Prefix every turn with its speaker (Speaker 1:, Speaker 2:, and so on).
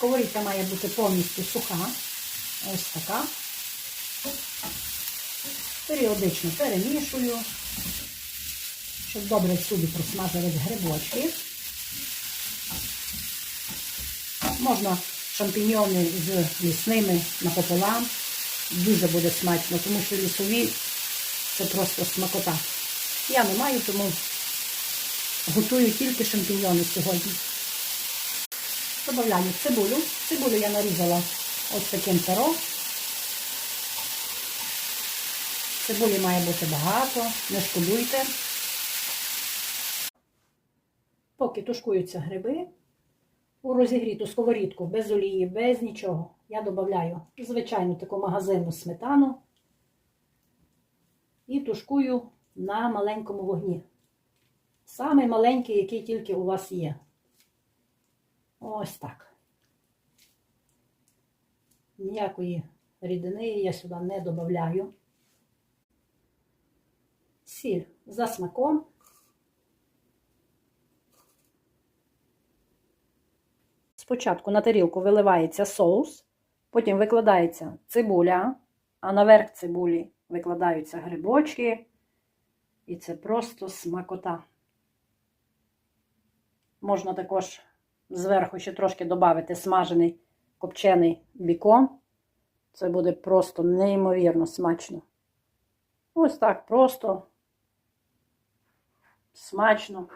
Speaker 1: Сковорідка має бути повністю суха. Ось така. Періодично перемішую, щоб добре всюди просмажились грибочки. Можна шампіньйони з лісними напополам. Дуже буде смачно, тому що лісові це просто смакота. Я не маю, тому готую тільки шампіньйони сьогодні. Добавляю цибулю. Цибулю я нарізала ось таким пером. Цибулі має бути багато, не шкодуйте. Поки тушкуються гриби, у розігріту сковорідку без олії, без нічого, я додаю звичайну таку магазинну сметану і тушкую на маленькому вогні. Самий маленький, який тільки у вас є. Ось так. Ніякої рідини я сюди не додаю. Сіль за смаком. Спочатку на тарілку виливається соус, потім викладається цибуля, а наверх цибулі викладаються грибочки. І це просто смакота. Можна також зверху ще трошки додати смажений копчений бікон. Це буде просто неймовірно смачно. Ось так просто смачно.